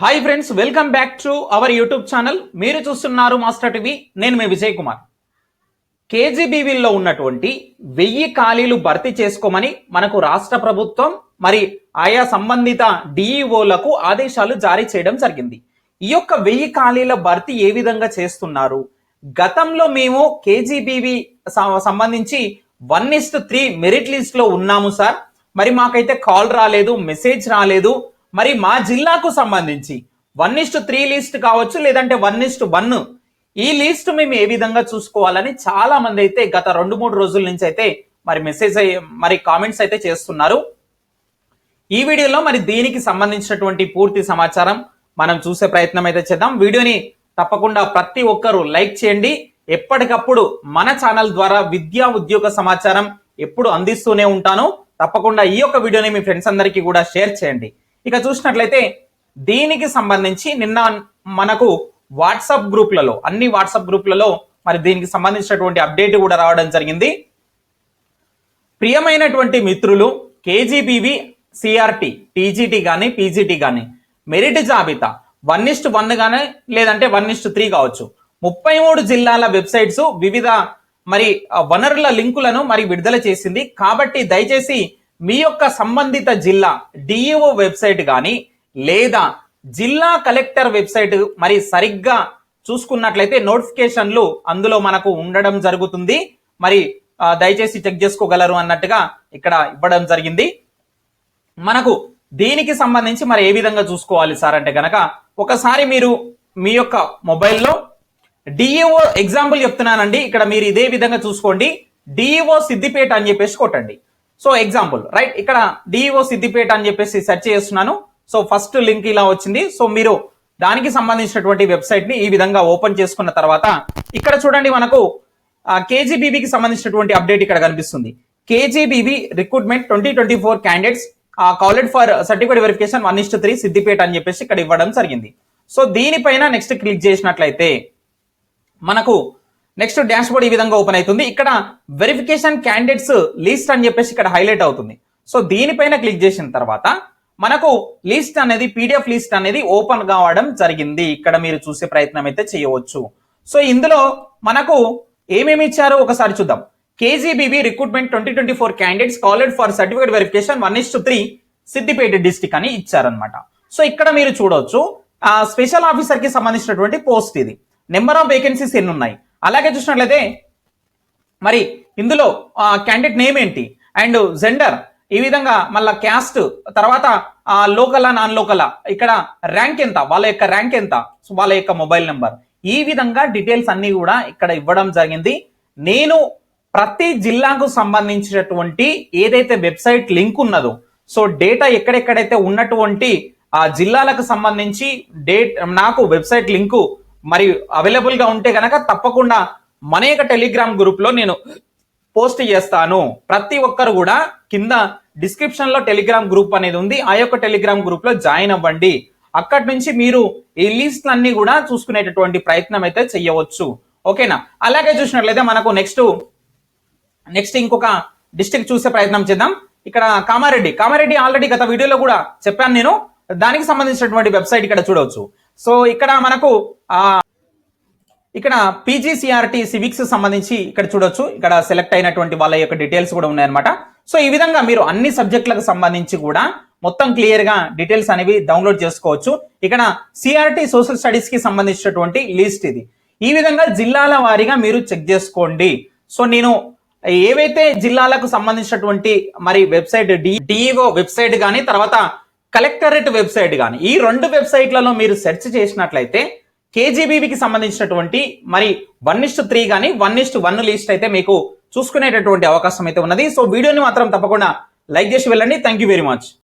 Hi friends welcome back to our YouTube channel మీరు చూస్తున్నారు master TV నేను మీ విజయ్ కుమార్. కేజీబీవీల్లో ఉన్నటువంటి వెయ్యి ఖాళీలు భర్తీ చేసుకోమని మనకు రాష్ట్ర ప్రభుత్వం మరి ఆయా సంబంధిత డిఈఓలకు ఆదేశాలు జారీ చేయడం జరిగింది. ఈ యొక్క వెయ్యి ఖాళీల భర్తీ ఏ విధంగా చేస్తున్నారు? గతంలో మేము కేజీబీవీ సంబంధించి వన్ ఇస్ట్ త్రీ మెరిట్ లిస్ట్లో ఉన్నాము సార్ మరి మాకైతే కాల్ రాలేదు మెసేజ్ రాలేదు. మరి మా జిల్లాకు సంబంధించి వన్ ఇస్ట్ త్రీ లిస్ట్ కావచ్చు లేదంటే వన్ ఇస్ట్ వన్. ఈ లిస్ట్ మేము ఏ విధంగా చూసుకోవాలని చాలా మంది అయితే గత రెండు మూడు రోజుల నుంచి అయితే మరి మెసేజ్ మరి కామెంట్స్ అయితే చేస్తున్నారు. ఈ వీడియోలో మరి దీనికి సంబంధించినటువంటి పూర్తి సమాచారం మనం చూసే ప్రయత్నం అయితే చేద్దాం. వీడియోని తప్పకుండా ప్రతి ఒక్కరూ లైక్ చేయండి. ఎప్పటికప్పుడు మన ఛానల్ ద్వారా విద్యా ఉద్యోగ సమాచారం ఎప్పుడు అందిస్తూనే ఉంటాను. తప్పకుండా ఈ యొక్క వీడియోని మీ ఫ్రెండ్స్ అందరికీ కూడా షేర్ చేయండి. ఇక చూసినట్లయితే దీనికి సంబంధించి నిన్న మనకు వాట్సాప్ గ్రూప్లలో అన్ని వాట్సాప్ గ్రూప్లలో మరి దీనికి సంబంధించినటువంటి అప్డేట్ కూడా రావడం జరిగింది. ప్రియమైనటువంటి మిత్రులు కేజీబీవి సిఆర్టీ టీజీటీ కానీ పీజీటీ కానీ మెరిట్ జాబితా వన్ ఇస్ట్ వన్ కానీ లేదంటే వన్ ఇస్ట్ త్రీ కావచ్చు. ముప్పై మూడు జిల్లాల వెబ్సైట్స్ వివిధ మరి వనరుల లింకులను మరి విడుదల చేసింది. కాబట్టి దయచేసి మీ యొక్క సంబంధిత జిల్లా డిఈఓ వెబ్సైట్ కానీ లేదా జిల్లా కలెక్టర్ వెబ్సైట్ మరి సరిగ్గా చూసుకున్నట్లయితే నోటిఫికేషన్లు అందులో మనకు ఉండడం జరుగుతుంది. మరి దయచేసి చెక్ చేసుకోగలరు అన్నట్టుగా ఇక్కడ ఇవ్వడం జరిగింది. మనకు దీనికి సంబంధించి మరి ఏ విధంగా చూసుకోవాలి సార్ అంటే కనుక ఒకసారి మీరు మీ యొక్క మొబైల్లో డిఈఓ ఎగ్జాంపుల్ చెప్తున్నానండి. ఇక్కడ మీరు ఇదే విధంగా చూసుకోండి. డిఈఓ సిద్దిపేట అని చెప్పేసి కొట్టండి. సో ఎగ్జాంపుల్ రైట్ ఇక్కడ డిఓ సిద్దిపేట అని చెప్పేసి సెర్చ్ చేస్తున్నాను. సో ఫస్ట్ లింక్ ఇలా వచ్చింది. సో మీరు దానికి సంబంధించినటువంటి వెబ్సైట్ని ఈ విధంగా ఓపెన్ చేసుకున్న తర్వాత ఇక్కడ చూడండి మనకు కేజీబీబీకి సంబంధించినటువంటి అప్డేట్ ఇక్కడ కనిపిస్తుంది. KGBB recruitment twenty twenty four candidates called for certificate verification one is to three Siddipet అని చెప్పేసి ఇక్కడ ఇవ్వడం జరిగింది. సో దీనిపైన నెక్స్ట్ క్లిక్ చేసినట్లయితే మనకు నెక్స్ట్ డాష్ బోర్డ్ ఈ విధంగా ఓపెన్ అవుతుంది. ఇక్కడ వెరిఫికేషన్ క్యాండిడేట్స్ లిస్ట్ అని చెప్పేసి ఇక్కడ హైలైట్ అవుతుంది. సో దీనిపైన క్లిక్ చేసిన తర్వాత మనకు లిస్ట్ అనేది పీడిఎఫ్ లిస్ట్ అనేది ఓపెన్ కావడం జరిగింది. ఇక్కడ మీరు చూసే ప్రయత్నం అయితే చేయవచ్చు. సో ఇందులో మనకు ఏమేమి ఇచ్చారో ఒకసారి చూద్దాం. KGBB recruitment twenty twenty four candidates called for certificate verification one is to three Siddipet district అని ఇచ్చారనమాట సో ఇక్కడ మీరు చూడవచ్చు స్పెషల్ ఆఫీసర్కి సంబంధించినటువంటి పోస్ట్ ఇది. నెంబర్ ఆఫ్ వేకెన్సీస్ ఎన్ని ఉన్నాయి? అలాగే చూసినట్లయితే మరి ఇందులో క్యాండిడేట్ నేమ్ ఏంటి? అండ్ జెండర్ ఈ విధంగా మళ్ళా క్యాస్ట్ తర్వాత లోకలా నాన్ లోకలా ఇక్కడ ర్యాంక్ ఎంత? వాళ్ళ యొక్క ర్యాంక్ ఎంత? వాళ్ళ యొక్క మొబైల్ నెంబర్ ఈ విధంగా డీటెయిల్స్ అన్ని కూడా ఇక్కడ ఇవ్వడం జరిగింది. నేను ప్రతి జిల్లాకు సంబంధించినటువంటి ఏదైతే వెబ్సైట్ లింక్ ఉన్నదో సో డేటా ఎక్కడెక్కడైతే ఉన్నటువంటి ఆ జిల్లాలకు సంబంధించి డేట్ నాకు వెబ్సైట్ లింకు మరి అవైలబుల్గా ఉంటే కనుక తప్పకుండా మన యొక్క టెలిగ్రామ్ గ్రూప్లో నేను పోస్ట్ చేస్తాను. ప్రతి ఒక్కరు కూడా కింద డిస్క్రిప్షన్లో టెలిగ్రామ్ గ్రూప్ అనేది ఉంది. ఆ యొక్క టెలిగ్రామ్ గ్రూప్లో జాయిన్ అవ్వండి. అక్కడి నుంచి మీరు ఈ లిస్ట్లన్నీ కూడా చూసుకునేటటువంటి ప్రయత్నం అయితే చెయ్యవచ్చు. ఓకేనా అలాగే చూసినట్లయితే మనకు నెక్స్ట్ నెక్స్ట్ ఇంకొక డిస్ట్రిక్ట్ చూసే ప్రయత్నం చేద్దాం. ఇక్కడ కామారెడ్డి. కామారెడ్డి ఆల్రెడీ గత వీడియోలో కూడా చెప్పాను నేను. దానికి సంబంధించినటువంటి వెబ్సైట్ ఇక్కడ చూడవచ్చు. సో ఇక్కడ మనకు ఇక్కడ పీజీసీఆర్టీ సివిక్స్ సంబంధించి ఇక్కడ చూడొచ్చు. ఇక్కడ సెలెక్ట్ అయినటువంటి వాళ్ళ యొక్క డీటెయిల్స్ కూడా ఉన్నాయన్నమాట. సో ఈ విధంగా మీరు అన్ని సబ్జెక్టులకు సంబంధించి కూడా మొత్తం క్లియర్గా డీటెయిల్స్ అనేవి డౌన్లోడ్ చేసుకోవచ్చు. ఇక్కడ సిఆర్టీ సోషల్ స్టడీస్కి సంబంధించినటువంటి లిస్ట్ ఇది. ఈ విధంగా జిల్లాల వారీగా మీరు చెక్ చేసుకోండి. సో నేను ఏవైతే జిల్లాలకు సంబంధించినటువంటి మరి వెబ్సైట్ డిఈఓ వెబ్సైట్ కానీ తర్వాత కలెక్టరేట్ వెబ్సైట్ కానీ ఈ రెండు వెబ్సైట్లలో మీరు సెర్చ్ చేసినట్లయితే కేజీబీబీకి సంబంధించినటువంటి మరి వన్ ఇస్ట్ త్రీ కానీ వన్ ఇస్టు వన్ లిస్ట్ అయితే మీకు చూసుకునేటటువంటి అవకాశం అయితే ఉన్నది. సో వీడియోని మాత్రం తప్పకుండా లైక్ చేసి వెళ్ళండి. Thank you very much